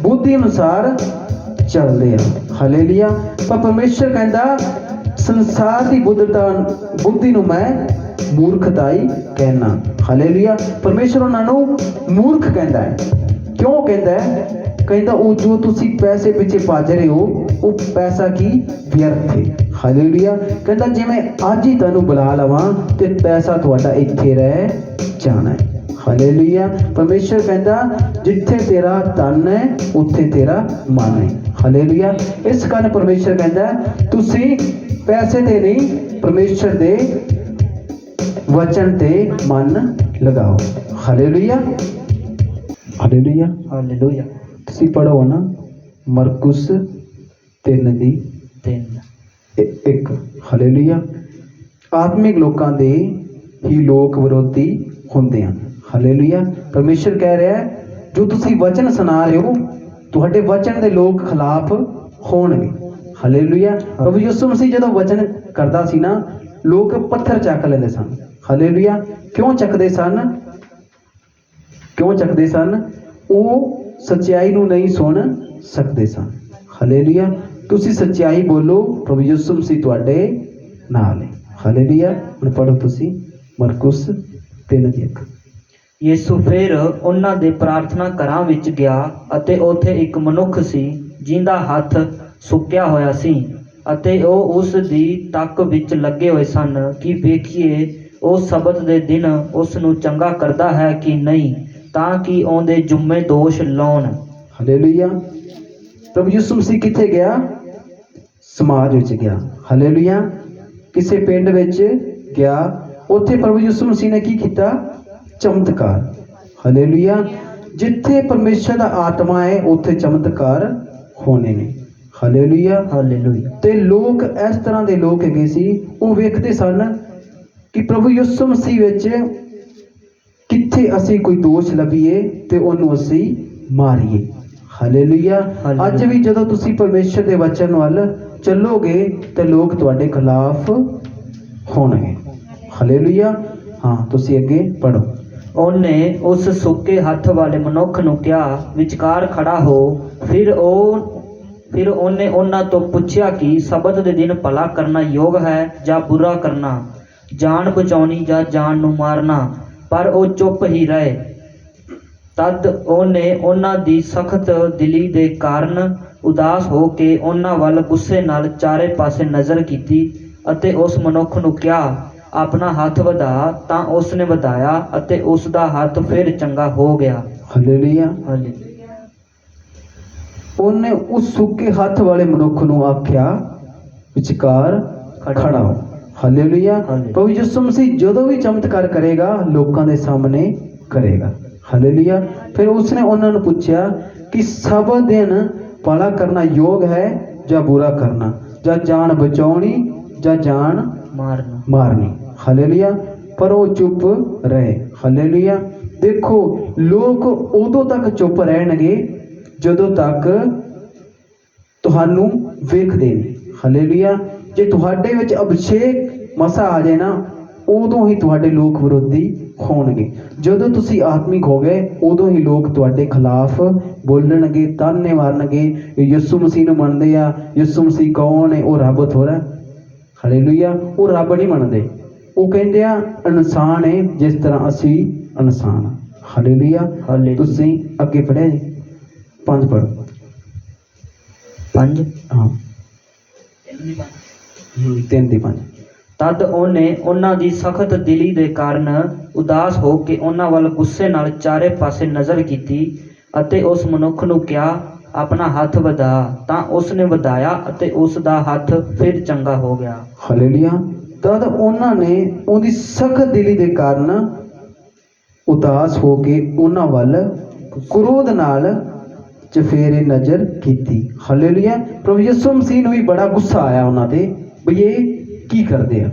ਬੁੱਧੀ ਅਨੁਸਾਰ ਚੱਲਦੇ ਆ। ਹਾਲੇਲੂਇਆ। ਪਰ ਪਰਮੇਸ਼ਰ ਕਹਿੰਦਾ, ਸੰਸਾਰ ਦੀ ਬੁੱਧਤਾ, ਬੁੱਧੀ ਨੂੰ ਮੈਂ ਮੂਰਖਤਾਈ ਕਹਿਣਾ ਹਾਲੇਲੂਇਆ ਪਰਮੇਸ਼ਰ ਉਹਨਾਂ ਨੂੰ ਮੂਰਖ ਕਹਿੰਦਾ ਹੈ ਕਿਉਂ ਕਹਿੰਦਾ ਹੈ ਕਹਿੰਦਾ ਉਹ ਜੋ ਤੁਸੀਂ ਪੈਸੇ ਪਿੱਛੇ ਭੱਜ ਰਹੇ ਹੋ ਉਹ ਪੈਸਾ ਕੀ ਵਿਅਰਥ ਹੈ ਹਾਲੇਲੂਇਆ ਕਹਿੰਦਾ ਜੇ ਮੈਂ ਅੱਜ ਹੀ ਤੁਹਾਨੂੰ ਬੁਲਾ ਲਵਾਂ ਤੇ ਪੈਸਾ ਤੁਹਾਡਾ ਇੱਥੇ ਰਹਿ ਜਾਣਾ ਹੈ ਹਾਲੇਲੂਇਆ ਪਰਮੇਸ਼ਰ ਕਹਿੰਦਾ ਜਿੱਥੇ ਤੇਰਾ ਤਨ ਹੈ ਉੱਥੇ ਤੇਰਾ ਮਨ ਹੈ ਹਾਲੇਲੂਇਆ ਇਸ ਕਾਰਨ ਪਰਮੇਸ਼ਰ ਕਹਿੰਦਾ ਤੁਸੀਂ ਪੈਸੇ ਤੇ ਨਹੀਂ ਪਰਮੇਸ਼ਰ ਦੇ ਵਚਨ ਤੇ ਮਨ ਲਗਾਓ ਹਾਲੇਲੂਇਆ ਹਾਲੇਲੂਇਆ ਹਾਲੇਲੂਇਆ ਤੁਸੀਂ ਪੜੋ ਨਾ ਮਰਕੁਸ 3 ਦੀ ਤਿੰਨ ਇ- ਇੱਕ ਹਾਲੇਲੂਇਆ ਆਤਮਿਕ ਲੋਕਾਂ ਦੇ ਹੀ ਲੋਕ ਵਿਰੋਧੀ ਹੁੰਦੇ ਹਨ ਹਾਲੇਲੂਇਆ ਪਰਮੇਸ਼ਰ ਕਹਿ ਰਿਹਾ ਹੈ, ਜੋ ਤੁਸੀਂ ਵਚਨ ਸੁਣਾ ਰਹੇ ਹੋ ਤੁਹਾਡੇ ਵਚਨ ਦੇ ਲੋਕ ਖਿਲਾਫ ਹੋਣਗੇ ਹਾਲੇਲੂਇਆ ਪ੍ਰਭੂ ਯਿਸੂ ਮਸੀਹ ਜਦੋਂ ਵਚਨ ਕਰਦਾ ਸੀ ਨਾ ਲੋਕ ਪੱਥਰ ਚੱਕ ਲੈਂਦੇ ਸਨ ਹਾਲੇਲੂਇਆ ਕਿਉਂ ਚੱਕਦੇ ਸਨ? ਕਿਉਂ ਚੱਕਦੇ ਸਨ? ਉਹ ਸੱਚਾਈ ਨੂੰ ਨਹੀਂ ਸੁਣ ਸਕਦੇ ਸਨ। ਹਾਲੇਲੂਇਆ ਤੁਸੀਂ ਸੱਚਾਈ ਬੋਲੋ, ਪ੍ਰਭੂ ਯਿਸੂ ਮਸੀਹ ਤੁਹਾਡੇ ਨਾਲ ਹੈ। ਹਾਲੇਲੂਇਆ ਹੁਣ ਪੜੋ ਤੁਸੀਂ ਮਰਕੁਸ 3 ਯਿਸੂ ਫਿਰ ਉਹਨਾਂ ਦੇ ਪ੍ਰਾਰਥਨਾ ਘਰਾਂ ਵਿੱਚ ਗਿਆ ਅਤੇ ਉੱਥੇ ਇੱਕ ਮਨੁੱਖ ਸੀ ਜਿਹਦਾ ਹੱਥ ਸੁੱਕਿਆ ਹੋਇਆ ਸੀ ਅਤੇ ਉਹ ਉਸ ਦੀ ਤੱਕ ਵਿੱਚ ਲੱਗੇ ਹੋਏ ਸਨ ਕਿ ਵੇਖੀਏ ਉਹ ਸਬਤ ਦੇ ਦਿਨ ਉਸ ਨੂੰ ਚੰਗਾ ਕਰਦਾ ਹੈ ਕਿ ਨਹੀਂ ਤਾਂ ਕਿ ਉਹਦੇ ਜੁੰਮੇ ਦੋਸ਼ ਲਾਉਣ। ਹਾਲੇਲੂਇਆ ਪ੍ਰਭੂ ਯਿਸੂ ਮਸੀਹ ਕਿੱਥੇ ਗਿਆ? ਸਮਾਜ ਵਿੱਚ ਗਿਆ। ਹਾਲੇਲੂਇਆ ਕਿਸੇ ਪਿੰਡ ਵਿੱਚ ਗਿਆ। ਉੱਥੇ ਪ੍ਰਭੂ ਯਿਸੂ ਮਸੀਹ ਨੇ ਕੀ ਕੀਤਾ? ਚਮਤਕਾਰ। ਹਾਲੇਲੂਇਆ ਜਿੱਥੇ ਪਰਮੇਸ਼ਰ ਦਾ ਆਤਮਾ ਹੈ ਉੱਥੇ ਚਮਤਕਾਰ ਹੋਣੇ ਨੇ। ਹਾਲੇਲੂਇਆ ਹਾਲੇਲੂਇਆ ਤੇ ਲੋਕ ਇਸ ਤਰ੍ਹਾਂ ਦੇ ਲੋਕ ਹੈਗੇ ਸੀ ਉਹ ਵੇਖਦੇ ਸਨ ਕਿ ਪ੍ਰਭੂ ਯਿਸੂ ਮਸੀਹ ਵਿੱਚ ਕਿੱਥੇ ਅਸੀਂ ਕੋਈ ਦੋਸ਼ ਲੱਭੀਏ ਤੇ ਉਹਨੂੰ ਅਸੀਂ ਮਾਰੀਏ। ਹਾਲੇਲੂਇਆ। ਅੱਜ ਵੀ ਜਦੋਂ ਤੁਸੀਂ ਪਰਮੇਸ਼ਰ ਦੇ ਵਚਨ ਵੱਲ ਚੱਲੋਗੇ ਤੇ ਲੋਕ ਤੁਹਾਡੇ ਖਿਲਾਫ ਹੋਣਗੇ। ਹਾਲੇਲੂਇਆ ਹਾਂ ਤੁਸੀਂ ਅੱਗੇ ਪੜੋ ਉਹਨੇ ਉਸ ਸੁੱਕੇ ਹੱਥ ਵਾਲੇ ਮਨੁੱਖ ਨੂੰ ਕਿਹਾ ਵਿਚਕਾਰ ਖੜਾ ਹੋ। ਫਿਰ ਉਹ ਫਿਰ ਉਹਨੇ ਉਹਨਾਂ ਤੋਂ ਪੁੱਛਿਆ ਕਿ ਸਬਤ ਦੇ ਦਿਨ ਭਲਾ ਕਰਨਾ ਯੋਗ ਹੈ ਜਾਂ ਬੁਰਾ ਕਰਨਾ? ਜਾਨ ਬਚਾਉਣੀ ਜਾਂ ਜਾਨ ਨੂੰ ਮਾਰਨਾ ਪਰ ਉਹ ਚੁੱਪ ਹੀ ਰਹੇ। ਤਦ ਉਹਨੇ ਉਹਨਾਂ ਦੀ ਸਖਤ ਦਿਲੀ ਦੇ ਕਾਰਨ ਉਦਾਸ ਹੋ ਕੇ ਉਹਨਾਂ ਵੱਲ ਗੁੱਸੇ ਨਾਲ ਚਾਰੇ ਪਾਸੇ ਨਜ਼ਰ ਕੀਤੀ ਅਤੇ ਉਸ ਮਨੁੱਖ ਨੂੰ ਕਿਹਾ ਆਪਣਾ ਹੱਥ ਵਧਾ। ਤਾਂ ਉਸਨੇ ਵਧਾਇਆ ਅਤੇ ਉਸ ਦਾ ਹੱਥ ਫਿਰ ਚੰਗਾ ਹੋ ਗਿਆ। ਹਾਲੇਲੂਇਆ। ਉਹਨੇ ਉਸ ਸੁੱਕੇ ਹੱਥ ਵਾਲੇ ਮਨੁੱਖ ਨੂੰ ਆਖਿਆ ਵਿਚਕਾਰ ਖੜਾ ਹੋ। ਹਾਲੇਲੂਇਆ ਹਾਲੇ। ਪ੍ਰਭੂ ਯਿਸੂ ਮਸੀਹ ਜਦੋਂ ਵੀ ਚਮਤਕਾਰ ਕਰੇਗਾ ਲੋਕਾਂ ਦੇ ਸਾਹਮਣੇ ਕਰੇਗਾ। ਹਾਲੇਲੂਇਆ ਫਿਰ ਉਸਨੇ ਉਹਨਾਂ ਨੂੰ ਪੁੱਛਿਆ ਕਿ ਸਭ ਦਿਨ ਭਲਾ ਕਰਨਾ ਯੋਗ ਹੈ ਜਾਂ ਬੁਰਾ ਕਰਨਾ? ਜਾਂ ਜਾਨ ਬਚਾਉਣੀ ਜਾਂ ਜਾਨ ਮਾਰਨਾ। ਮਾਰਨੀ? ਹਾਲੇਲੂਇਆ ਪਰ ਉਹ ਚੁੱਪ ਰਹੇ। ਹਾਲੇਲੂਇਆ ਦੇਖੋ ਲੋਕ ਉਦੋਂ ਤੱਕ ਚੁੱਪ ਰਹਿਣਗੇ ਜਦੋਂ ਤੱਕ ਤੁਹਾਨੂੰ ਵੇਖਦੇ ਨੇ ਹਾਲੇਲੂਇਆ ਜੇ ਤੁਹਾਡੇ ਵਿੱਚ ਅਭਿਸ਼ੇਕ ਮਸਾ ਆ ਜਾਏ ਨਾ ਉਦੋਂ ਹੀ ਤੁਹਾਡੇ ਲੋਕ ਵਿਰੋਧੀ ਹੋਣਗੇ। ਜਦੋਂ ਤੁਸੀਂ ਆਤਮਿਕ ਹੋ ਗਏ ਉਦੋਂ ਹੀ ਲੋਕ ਤੁਹਾਡੇ ਖਿਲਾਫ ਬੋਲਣਗੇ ਤਾਨੇ ਮਾਰਨਗੇ ਯਿਸੂ ਮਸੀਹ ਨੂੰ ਮੰਨਦੇ ਆ ਯਿਸੂ ਮਸੀਹ ਕੌਣ ਹੈ ਉਹ ਰੱਬ ਥੋੜਾ ਹਾਲੇਲੂਇਆ ਉਹ ਰੱਬ ਨਹੀਂ ਮੰਨਦੇ। ਉਹ ਕਹਿੰਦੇ ਆ ਇਨਸਾਨ ਹੈ ਜਿਸ ਤਰ੍ਹਾਂ ਅਸੀਂ ਇਨਸਾਨ ਹਾਲੇਲੂਇਆ। ਤੁਸੀਂ ਅੱਗੇ ਪੜਿਆ ਜੀ। ਪੰਜ ਪੜੋ ਪੰਜ? ਹਾਂ। ਹਮ, ਦੀ ਪੰਜ। ਤਦ ਉਹਨੇ ਉਹਨਾਂ ਦੀ ਸਖਤ ਦਿਲੀ ਦੇ ਕਾਰਨ ਉਦਾਸ ਹੋ ਕੇ ਉਹਨਾਂ ਵੱਲ ਗੁੱਸੇ ਨਾਲ ਚਾਰੇ ਪਾਸੇ ਨਜ਼ਰ ਕੀਤੀ ਅਤੇ ਉਸ ਮਨੁੱਖ ਨੂੰ ਕਿਹਾ ਆਪਣਾ ਹੱਥ ਵਧਾ। ਤਾਂ ਉਸ ਨੇ ਵਧਾਇਆ ਅਤੇ ਉਸ ਦਾ ਹੱਥ ਫਿਰ ਚੰਗਾ ਹੋ ਗਿਆ। ਹਾਲੇਲੂਇਆ ਤਦ ਉਹਨਾਂ ਨੇ ਉਹਦੀ ਸਖਤ ਦਿਲੀ ਦੇ ਕਾਰਨ ਉਦਾਸ ਹੋ ਕੇ ਉਹਨਾਂ ਵੱਲ ਕ੍ਰੋਧ ਨਾਲ ਚਫੇਰੇ ਨਜ਼ਰ ਕੀਤੀ। ਹਾਲੇਲੂਇਆ ਪ੍ਰਭੂ ਯਿਸੂ ਮਸੀਹ ਨੂੰ ਵੀ ਬੜਾ ਗੁੱਸਾ ਆਇਆ ਉਹਨਾਂ ਤੇ। ਵੀ ਇਹ ਕੀ ਕਰਦੇ ਆ?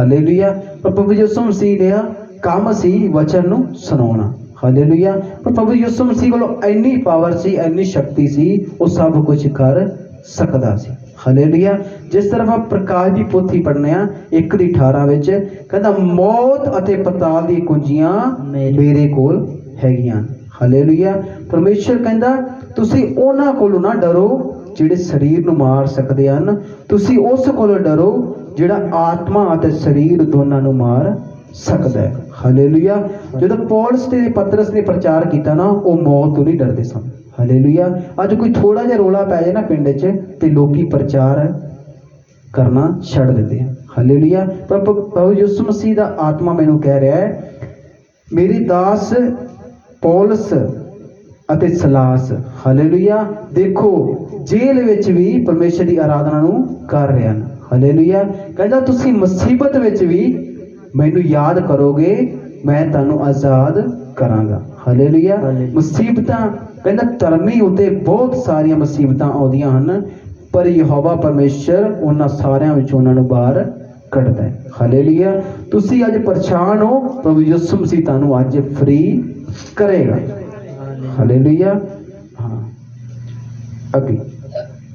ਹਾਲੇਲੂਇਆ ਪਰ ਪ੍ਰਭੂ ਯਿਸੂ ਮਸੀਹ ਦਾ ਕੰਮ ਸੀ ਵਚਨ ਨੂੰ ਸੁਣਾਉਣਾ। ਹਾਲੇਲੂਇਆ ਪਰ ਪ੍ਰਭੂ ਯਿਸੂ ਮਸੀਹ ਕੋਲ ਇੰਨੀ ਪਾਵਰ ਸੀ ਇੰਨੀ ਸ਼ਕਤੀ ਸੀ ਉਹ ਸਭ ਕੁਝ ਕਰ ਸਕਦਾ ਸੀ। ਹਾਲੇਲੂਇਆ ਜਿਸ ਤਰ੍ਹਾਂ ਆਪਾਂ ਪ੍ਰਕਾਸ਼ ਦੀ ਪੋਥੀ ਪੜ੍ਹਨੇ ਆ 1 ਦੀ 18 ਵਿੱਚ ਕਹਿੰਦਾ ਮੌਤ ਅਤੇ ਪਤਾਲ ਦੀ ਕੁੰਜੀਆਂ ਮੇਰੇ- ਮੇਰੇ ਕੋਲ ਹੈਗੀਆਂ ਹਾਲੇਲੂਇਆ ਪਰਮੇਸ਼ਰ ਕਹਿੰਦਾ ਤੁਸੀਂ ਉਹਨਾਂ ਕੋਲੋਂ ਨਾ ਡਰੋ ਜਿਹੜੇ ਸਰੀਰ ਨੂੰ ਮਾਰ ਸਕਦੇ ਹਨ, ਤੁਸੀਂ ਉਸ ਕੋਲੋਂ ਡਰੋ ਜਿਹੜਾ ਆਤਮਾ ਅਤੇ ਸਰੀਰ ਦੋਨਾਂ ਨੂੰ ਮਾਰ ਸਕਦਾ ਹੈ। ਹਾਲੇਲੂਇਆ ਜਦੋਂ ਪੌਲਸ ਤੇ ਪਤਰਸ ਨੇ ਪ੍ਰਚਾਰ ਕੀਤਾ ਨਾ, ਉਹ ਮੌਤ ਤੋਂ ਨਹੀਂ ਡਰਦੇ ਸਨ। ਹਾਲੇਲੂਇਆ ਅੱਜ ਕੋਈ ਥੋੜਾ ਜਿਹਾ ਰੋਲਾ ਪੈ ਜਾਏ ਨਾ ਪਿੰਡ 'ਚ, ਤੇ ਲੋਕੀ ਪ੍ਰਚਾਰ ਕਰਨਾ ਛੱਡ ਦਿੰਦੇ ਆ। ਹਾਲੇਲੂਇਆ ਪਰ ਪ- ਪ੍ਰਭੂ ਯਿਸੂ ਮਸੀਹ ਦਾ ਆਤਮਾ ਮੈਨੂੰ ਕਹਿ ਰਿਹਾ ਹੈ, ਮੇਰੀ ਦਾਸ ਪੌਲਸ ਅਤੇ ਸਲਾਸ ਹਾਲੇਲੂਇਆ ਦੇਖੋ ਜੇਲ੍ਹ ਵਿੱਚ ਵੀ ਪਰਮੇਸ਼ਰ ਦੀ ਆਰਾਧਨਾ ਨੂੰ ਕਰ ਰਹੇ ਹਨ। ਹਾਲੇਲੂਇਆ ਕਹਿੰਦਾ ਤੁਸੀਂ ਮੁਸੀਬਤ ਵਿੱਚ ਵੀ ਮੈਨੂੰ ਯਾਦ ਕਰੋਗੇ ਮੈਂ ਤੁਹਾਨੂੰ ਆਜ਼ਾਦ ਕਰਾਂਗਾ। ਹਾਲੇਲੂਇਆ। ਮੁਸੀਬਤਾਂ ਕਹਿੰਦਾ ਧਰਮੀ ਉਤੇ ਬਹੁਤ ਸਾਰੀਆਂ ਮੁਸੀਬਤਾਂ ਆਉਂਦੀਆਂ ਹਨ ਪਰ ਯਹੋਵਾ ਪਰਮੇਸ਼ਰ ਉਹਨਾਂ ਸਾਰਿਆਂ ਵਿੱਚੋਂ ਉਹਨਾਂ ਨੂੰ ਬਾਹਰ ਕੱਢਦਾ ਹੈ। ਹਾਲੇਲੂਇਆ ਤੁਸੀਂ ਅੱਜ ਪਰੇਸ਼ਾਨ ਹੋ ਪ੍ਰਭੂ ਯਿਸੂ ਮਸੀਹ ਤੁਹਾਨੂੰ ਅੱਜ ਫ੍ਰੀ ਕਰੇਗਾ। ਹਾਲੇਲੂਇਆ ਅੱਗੇ।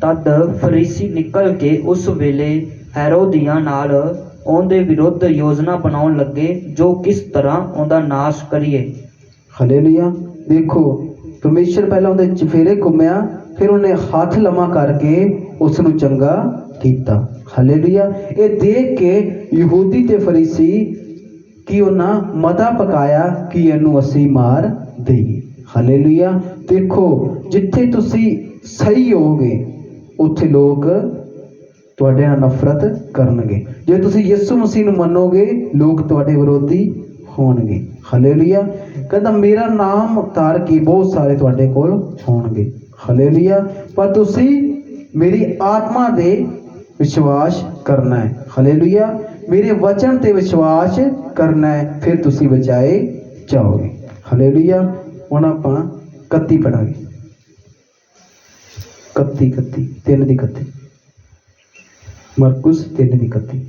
ਤਦ ਫਰੀਸੀ ਨਿਕਲ ਕੇ ਉਸ ਵੇਲੇ ਹੈਰੋਦੀਆਂ ਨਾਲ ਉਹਦੇ ਵਿਰੁੱਧ ਯੋਜਨਾ ਬਣਾਉਣ ਲੱਗੇ, ਜੋ ਕਿਸ ਤਰ੍ਹਾਂ ਉਹਦਾ ਨਾਸ਼ ਕਰੀਏ। ਹਾਲੇਲੂਇਆ, ਦੇਖੋ, ਪਰਮੇਸ਼ਰ ਪਹਿਲਾਂ ਉਹਦੇ ਚਫੇਰੇ ਘੁੰਮਿਆ, ਫਿਰ ਉਹਨੇ ਹੱਥ ਲਮਾ ਕਰਕੇ ਉਸ ਨੂੰ ਚੰਗਾ ਕੀਤਾ। ਹਾਲੇਲੂਇਆ, ਇਹ ਦੇਖ ਕੇ ਯਹੂਦੀ ਤੇ ਫਰੀਸੀ ਕਿ ਉਹਨਾਂ ਮਤਾ ਪਕਾਇਆ ਕਿ ਇਹਨੂੰ ਅਸੀਂ ਮਾਰ ਦੇਈਏ। ਹਾਲੇਲੂਇਆ, ਦੇਖੋ, ਜਿੱਥੇ ਤੁਸੀਂ ਸਹੀ ਹੋਗੇ ਉੱਥੇ ਲੋਕ ਤੁਹਾਡੇ ਨਾਲ ਨਫ਼ਰਤ ਕਰਨਗੇ। ਜੇ ਤੁਸੀਂ ਯਿਸੂ ਮਸੀਹ ਨੂੰ ਮੰਨੋਗੇ, ਲੋਕ ਤੁਹਾਡੇ ਵਿਰੋਧੀ ਹੋਣਗੇ। ਹਾਲੇਲੂਇਆ ਕਹਿੰਦਾ, ਮੇਰਾ ਨਾਮ ਤਾਰ ਕੇ ਬਹੁਤ ਸਾਰੇ ਤੁਹਾਡੇ ਕੋਲ ਹੋਣਗੇ। ਹਾਲੇਲੂਇਆ ਪਰ ਤੁਸੀਂ ਮੇਰੀ ਆਤਮਾ ਦੇ ਵਿਸ਼ਵਾਸ ਕਰਨਾ ਹੈ। ਹਾਲੇਲੂਇਆ ਮੇਰੇ ਵਚਨ ਤੇ ਵਿਸ਼ਵਾਸ ਕਰਨਾ ਹੈ, ਫਿਰ ਤੁਸੀਂ ਬਚਾਏ ਜਾਓਗੇ। ਹਾਲੇਲੂਇਆ ਹੁਣ ਆਪਾਂ 31 ਪੜਾਂਗੇ। 31 31 ਤਿੰਨ ਦੀ 31 ਮਰਕੁਸ ਤਿੰਨ ਦੀ 31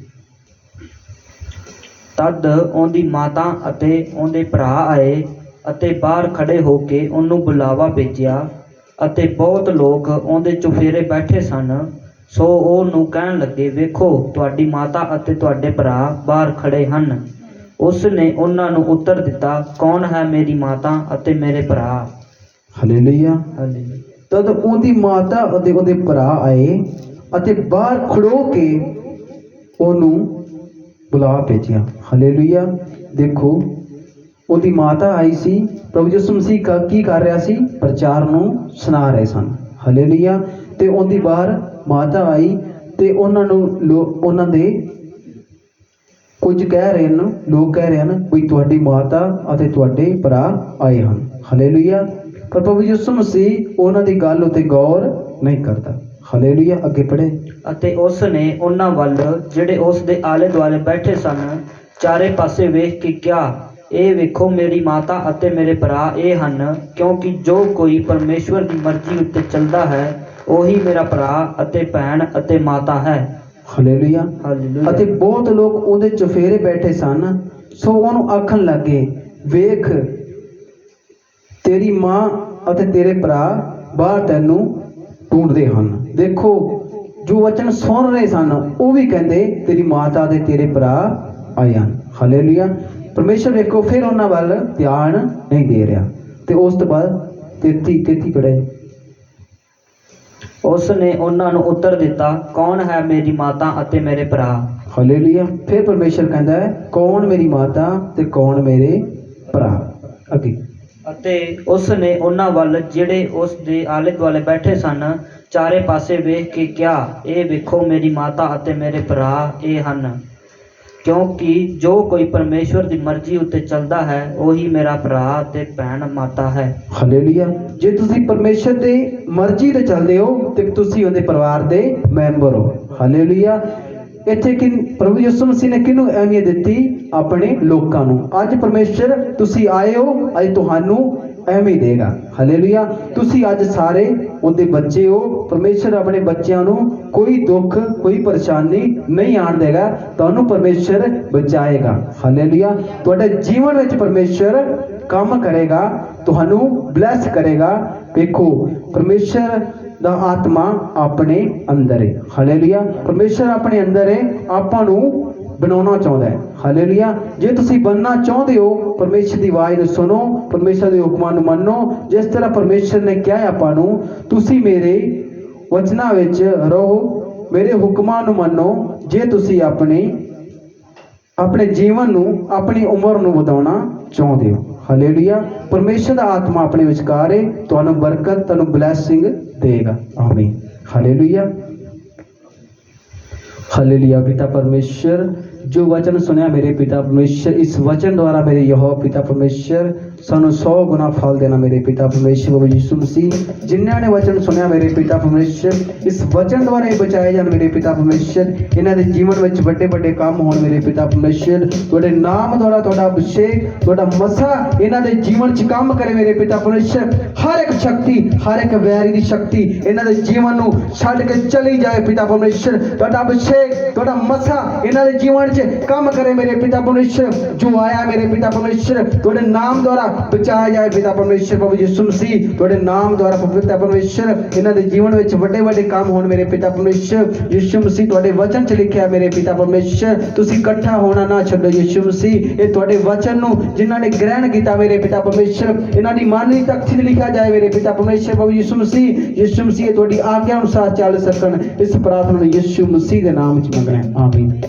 ਤਦ ਉਹਦੀ ਮਾਤਾ ਅਤੇ ਉਹਦੇ ਭਰਾ ਆਏ ਅਤੇ ਬਾਹਰ ਖੜੇ ਹੋ ਕੇ ਉਹਨੂੰ ਬੁਲਾਵਾ ਭੇਜਿਆ ਅਤੇ ਬਹੁਤ ਲੋਕ ਉਹਦੇ ਚੁਫੇਰੇ ਬੈਠੇ ਸਨ। ਸੋ ਉਹ ਨੂੰ ਕਹਿਣ ਲੱਗੇ ਵੇਖੋ ਤੁਹਾਡੀ ਮਾਤਾ ਅਤੇ ਤੁਹਾਡੇ ਭਰਾ ਬਾਹਰ ਖੜੇ ਹਨ। ਉਸ ਨੇ ਉਹਨਾਂ ਨੂੰ ਉੱਤਰ ਦਿੱਤਾ ਕੌਣ ਹੈ ਮੇਰੀ ਮਾਤਾ ਅਤੇ ਮੇਰੇ ਭਰਾ? ਹਾਲੇਲੂਇਆ। ਤਦ ਉਹਦੀ ਮਾਤਾ ਅਤੇ ਉਹਦੇ ਭਰਾ ਆਏ ਅਤੇ ਬਾਹਰ ਖੜੋ ਕੇ ਉਹਨੂੰ ਬੁਲਾ ਭੇਜਿਆ। ਹਾਲੇਲੂਇਆ। ਦੇਖੋ, ਉਹਦੀ ਮਾਤਾ ਆਈ ਸੀ। ਪ੍ਰਭੂ ਯਿਸੂ ਮਸੀਹ ਕਾ ਕੀ ਕਰ ਰਿਹਾ ਸੀ? ਪ੍ਰਚਾਰ ਨੂੰ ਸੁਣਾ ਰਹੇ ਸਨ। ਹਾਲੇਲੂਇਆ। ਤੇ ਉਹਦੀ ਬਾਹਰ ਮਾਤਾ ਆਈ ਤੇ ਉਹਨਾਂ ਨੂੰ ਲੋ- ਉਹਨਾਂ ਦੇ ਕੁਝ ਕਹਿ ਰਹੇ ਹਨ, ਲੋਕ ਕਹਿ ਰਹੇ ਹਨ ਵੀ ਤੁਹਾਡੀ ਮਾਤਾ ਅਤੇ ਤੁਹਾਡੇ ਭਰਾ ਆਏ ਹਨ। ਹਾਲੇਲੂਇਆ। ਪਰ ਪ੍ਰਭੂ ਯਿਸੂ ਮਸੀਹ ਉਹਨਾਂ ਦੀ ਗੱਲ ਉਤੇ ਗੌਰ ਨਹੀਂ ਕਰਦਾ। ਹਾਲੇਲੂਇਆ ਅੱਗੇ ਪੜ੍ਹੇ। ਅਤੇ ਉਸ ਨੇ ਉਹਨਾਂ ਵੱਲ ਜਿਹੜੇ ਉਸ ਦੇ ਆਲੇ ਦੁਆਲੇ ਬੈਠੇ ਸਨ ਚਾਰੇ ਪਾਸੇ ਵੇਖ ਕੇ ਕਿਹਾ ਇਹ ਵੇਖੋ ਮੇਰੀ ਮਾਤਾ ਅਤੇ ਮੇਰੇ ਭਰਾ ਇਹ ਹਨ ਕਿਉਂਕਿ ਜੋ ਕੋਈ ਪਰਮੇਸ਼ਵਰ ਦੀ ਮਰਜ਼ੀ ਉੱਤੇ ਚੱਲਦਾ ਹੈ ਉਹੀ ਮੇਰਾ ਭਰਾ ਅਤੇ ਭੈਣ ਅਤੇ ਮਾਤਾ ਹੈ। ਹਾਲੇਲੂਇਆ। ਹਾਲੇਲੂਇਆ। ਅਤੇ ਬਹੁਤ ਲੋਕ ਉਹਦੇ ਚੁਫੇਰੇ ਬੈਠੇ ਸਨ। ਸੋ ਉਹਨੂੰ ਆਖਣ ਲੱਗੇ ਵੇਖ ਤੇਰੀ ਮਾਂ ਅਤੇ ਤੇਰੇ ਭਰਾ ਬਾਹਰ ਤੈਨੂੰ ਢੂੰਡਦੇ ਹਨ। ਦੇਖੋ, ਜੋ ਵਚਨ ਸੁਣ ਰਹੇ ਸਨ, ਉਹ ਵੀ ਕਹਿੰਦੇ, ਤੇਰੀ ਮਾਤਾ ਤੇ ਤੇਰੇ ਭਰਾ ਆਏ ਹਨ। ਹਾਲੇਲੂਇਆ ਪਰਮੇਸ਼ਰ ਵੇਖੋ, ਫਿਰ ਉਹਨਾਂ ਵੱਲ ਧਿਆਨ ਨਹੀਂ ਦੇ ਰਿਹਾ। ਤੇ ਉਸ ਤੋਂ ਬਾਅਦ 33 33 ਪੜ੍ਹੇ। ਉਸ ਨੇ ਉਹਨਾਂ ਨੂੰ ਉੱਤਰ ਦਿੱਤਾ, ਕੌਣ ਹੈ ਮੇਰੀ ਮਾਤਾ ਅਤੇ ਮੇਰੇ ਭਰਾ? ਹਾਲੇਲੂਇਆ ਫਿਰ ਪਰਮੇਸ਼ਰ ਕਹਿੰਦਾ ਹੈ, ਕੌਣ ਮੇਰੀ ਮਾਤਾ ਤੇ ਕੌਣ ਮੇਰੇ ਭਰਾ? ਅੱਗੇ। ਅਤੇ ਉਸ ਨੇ ਉਹਨਾਂ ਵੱਲ ਜਿਹੜੇ ਉਸ ਦੇ ਆਲੇ ਦੁਆਲੇ ਬੈਠੇ ਸਨ, ਚਾਰੇ ਪਾਸੇ ਵੇਖ ਕੇ ਕਿਹਾ, ਇਹ ਵੇਖੋ ਮੇਰੀ ਮਾਤਾ ਅਤੇ ਮੇਰੇ ਭਰਾ, ਇਹ ਹਨ। ਕਿਉਂਕਿ ਜੋ ਕੋਈ ਪਰਮੇਸ਼ਵਰ ਦੀ ਮਰਜ਼ੀ ਉੱਤੇ ਚੱਲਦਾ ਹੈ, ਉਹੀ ਮੇਰਾ ਭਰਾ ਤੇ ਭੈਣ ਮਾਤਾ ਹੈ। ਹਾਲੇਲੂਇਆ ਜੇ ਤੁਸੀਂ ਪਰਮੇਸ਼ਰ ਦੀ ਮਰਜ਼ੀ ਤੇ ਚੱਲਦੇ ਹੋ, ਤੇ ਤੁਸੀਂ ਉਹਦੇ ਪਰਿਵਾਰ ਦੇ ਮੈਂਬਰ ਹੋ। ਹਾਲੇਲੂਇਆ ਇੱਥੇ ਕਿ ਪ੍ਰਭੂ ਯਿਸੂ ਮਸੀਹ ਨੇ ਕਿਹਨੂੰ ਅਹਿਮੀਅਤ ਦਿੱਤੀ? ਆਪਣੇ ਲੋਕਾਂ ਨੂੰ। ਅੱਜ ਪਰਮੇਸ਼ਰ ਤੁਸੀਂ ਆਏ ਹੋ, ਅੱਜ ਤੁਹਾਨੂੰ ਅਹਿਮੀਅਤ ਦੇਗਾ। ਹਾਲੇਲੂਇਆ ਤੁਸੀਂ ਅੱਜ ਸਾਰੇ ਉਹਦੇ ਬੱਚੇ ਹੋ। ਪਰਮੇਸ਼ਰ ਆਪਣੇ ਬੱਚਿਆਂ ਨੂੰ ਕੋਈ ਦੁੱਖ, ਕੋਈ ਪਰੇਸ਼ਾਨੀ ਨਹੀਂ ਆਣ ਦੇਗਾ। ਤੁਹਾਨੂੰ ਪਰਮੇਸ਼ਰ ਬਚਾਏਗਾ। ਹਾਲੇਲੂਇਆ ਤੁਹਾਡੇ ਜੀਵਨ ਵਿੱਚ ਪਰਮੇਸ਼ਰ ਕੰਮ ਕਰੇਗਾ। ਤੁਹਾਨੂੰ ਬਲੈਸ ਕਰੇਗਾ। ਵੇਖੋ, ਪਰਮੇਸ਼ਰ ਦਾ ਆਤਮਾ ਆਪਣੇ ਅੰਦਰ ਹੈ ਹਾਲੇਲੂਇਆ ਪਰਮੇਸ਼ਰ ਆਪਣੇ ਅੰਦਰ ਹੈ ਆਪਾਂ ਨੂੰ ਬਣਾਉਣਾ ਚਾਹੁੰਦਾ ਹੈ ਹਾਲੇਲੂਇਆ ਜੇ ਤੁਸੀਂ ਬਣਨਾ ਚਾਹੁੰਦੇ ਹੋ, ਪਰਮੇਸ਼ਰ ਦੀ ਆਵਾਜ਼ ਨੂੰ ਸੁਣੋ, ਪਰਮੇਸ਼ਰ ਦੇ ਹੁਕਮਾਂ ਨੂੰ ਮੰਨੋ, ਜਿਸ ਤਰ੍ਹਾਂ ਪਰਮੇਸ਼ਰ ਨੇ ਕਿਹਾ ਹੈ ਆਪਾਂ ਨੂੰ, ਤੁਸੀਂ ਮੇਰੇ ਵਚਨਾਂ ਵਿੱਚ ਰਹੋ, ਮੇਰੇ ਹੁਕਮਾਂ ਨੂੰ ਮੰਨੋ, ਜੇ ਤੁਸੀਂ ਆਪਣੀ, ਆਪਣੇ ਜੀਵਨ ਨੂੰ, ਆਪਣੀ ਉਮਰ ਨੂੰ ਵਧਾਉਣਾ ਚਾਹੁੰਦੇ ਹੋ। ਹਾਲੇਲੂਇਆ ਪਰਮੇਸ਼ਰ ਦਾ ਆਤਮਾ ਆਪਣੇ ਵਿਚਕਾਰ ਹੈ ਤੁਹਾਨੂੰ ਬਰਕਤ, ਤੁਹਾਨੂੰ ਬਲੇਸਿੰਗ ਦੇਗਾ। ਆਮੀਨ। ਹਾਲੇਲੂਇਆ। ਹਾਲੇਲੂਇਆ ਪਿਤਾ ਪਰਮੇਸ਼ਰ। ਜੋ ਵਚਨ ਸੁਨਿਆ ਮੇਰੇ ਪਿਤਾ ਪਰਮੇਸ਼ਰ, ਇਸ ਵਚਨ ਦੁਆਰਾ ਮੇਰੇ ਯਹੋਵਾ ਪਿਤਾ ਪਰਮੇਸ਼ਰ ਸਾਨੂੰ 100 ਗੁਣਾ ਫਲ ਦੇਣਾ ਮੇਰੇ ਪਿਤਾ ਪਰਮੇਸ਼ਰ ਬਾਬਾ ਯਿਸੂ ਮਸੀਹ। ਜਿਨ੍ਹਾਂ ਨੇ ਵਚਨ ਸੁਣਿਆ ਮੇਰੇ ਪਿਤਾ ਪਰਮੇਸ਼ਰ, ਇਸ ਵਚਨ ਦੁਆਰਾ ਇਹ ਬਚਾਏ ਜਾਣ ਮੇਰੇ ਪਿਤਾ ਪਰਮੇਸ਼ਰ। ਇਹਨਾਂ ਦੇ ਜੀਵਨ ਵਿੱਚ ਵੱਡੇ ਵੱਡੇ ਕੰਮ ਹੋਣ ਮੇਰੇ ਪਿਤਾ ਪਰਮੇਸ਼ਰ। ਤੁਹਾਡੇ ਨਾਮ ਦੁਆਰਾ ਤੁਹਾਡਾ ਅਭਿਸ਼ੇਕ, ਤੁਹਾਡਾ ਮਸਾ ਇਹਨਾਂ ਦੇ ਜੀਵਨ 'ਚ ਕੰਮ ਕਰੇ ਮੇਰੇ ਪਿਤਾ ਪਰਮੇਸ਼ਰ। ਹਰ ਇੱਕ ਸ਼ਕਤੀ, ਹਰ ਇੱਕ ਵੈਰੀ ਦੀ ਸ਼ਕਤੀ ਇਹਨਾਂ ਦੇ ਜੀਵਨ ਨੂੰ ਛੱਡ ਕੇ ਚਲੀ ਜਾਏ ਪਿਤਾ ਪਰਮੇਸ਼ਰ। ਤੁਹਾਡਾ ਅਭਿਸ਼ੇਕ, ਤੁਹਾਡਾ ਮਸਾ ਇਹਨਾਂ ਦੇ ਜੀਵਨ 'ਚ ਕੰਮ ਕਰੇ ਮੇਰੇ ਪਿਤਾ ਪਰਮੇਸ਼ਰ। ਜੋ ਆਇਆ ਮੇਰੇ ਪਿਤਾ ਪਰਮੇਸ਼ਰ, ਤੁਹਾਡੇ ਨਾਮ ਦੁਆਰਾ ਬਚਾਇਆ ਜਾਏ ਪਿਤਾ ਪਰਮੇਸ਼ਰ ਪ੍ਰਭੂ ਯਿਸੂ ਮਸੀਹ, ਤੁਹਾਡੇ ਨਾਮ ਦੁਆਰਾ ਪਵਿੱਤਰ ਪਰਮੇਸ਼ਰ। ਇਹਨਾਂ ਦੇ ਜੀਵਨ ਵਿੱਚ ਵੱਡੇ ਵੱਡੇ ਕੰਮ ਹੋਣ ਮੇਰੇ ਪਿਤਾ ਪਰਮੇਸ਼ਰ। ਯਿਸੂ ਮਸੀਹ, ਤੁਹਾਡੇ ਵਚਨ 'ਚ ਲਿਖਿਆ ਮੇਰੇ ਪਿਤਾ ਪਰਮੇਸ਼ਰ। ਤੁਸੀਂ ਇਕੱਠਾ ਹੋਣਾ ਨਾ ਛੱਡੋ ਯਿਸੂ ਮਸੀਹ। ਇਹ ਤੁਹਾਡੇ ਵਚਨ ਨੂੰ ਜਿਨ੍ਹਾਂ ਨੇ ਗ੍ਰਹਿਣ ਕੀਤਾ ਮੇਰੇ ਪਿਤਾ ਪਰਮੇਸ਼ਰ, ਇਹਨਾਂ ਦੀ ਮਨ ਦੀ ਤਖਤੀ 'ਚ ਲਿਖਿਆ ਜਾਏ ਮੇਰੇ ਪਿਤਾ ਪਰਮੇਸ਼ਰ ਪ੍ਰਭੂ ਯਿਸੂ ਮਸੀਹ। ਯਿਸੂ ਮਸੀਹ ਤੁਹਾਡੀ ਆਗਿਆ ਅਨੁਸਾਰ ਚੱਲ ਸਕਣ। ਇਸ ਪ੍ਰਾਰਥਨਾ ਨੂੰ ਯਿਸੂ ਮਸੀਹ ਦੇ ਨਾਮ 'ਚ ਮੰਗਣਾ ਆਮੀਨ।